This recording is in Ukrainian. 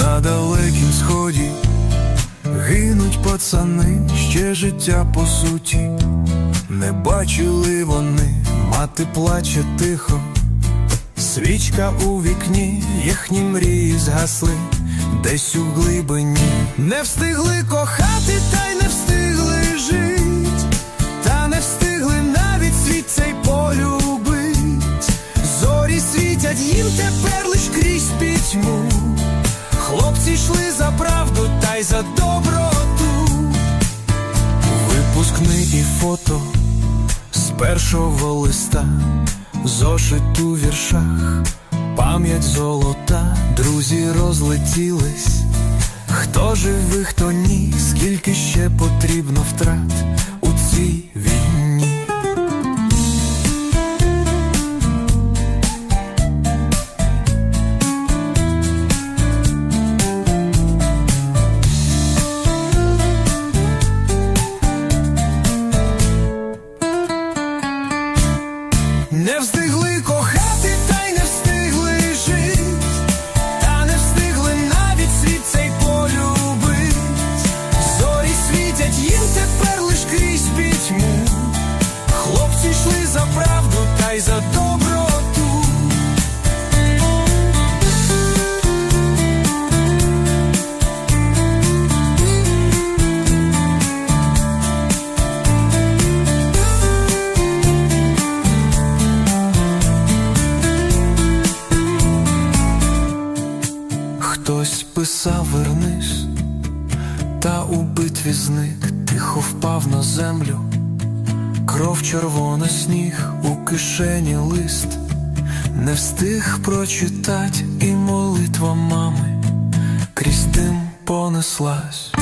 На далекім сході гинуть пацани, ще життя по суті. Не бачили вони, мати плаче тихо. Свічка у вікні, їхні мрії згасли, десь у глибині. Не встигли кохати, та й не встигли жить, та не встигли навіть світ цей полюбить. Зорі світять їм тепер лиш крізь пітьму. Йшли за правду та й за доброту. Випускний і фото з першого листа, зошит у віршах, пам'ять золота, друзі розлетілись. Хто живий, хто ні, скільки ще потрібно втрат правду та й за доброту. Хтось писав вернись, та у битві зник, тихо впав на землю, кров червона сніг, у кишені лист, не встиг прочитать, і молитва мами крізь тим понеслась.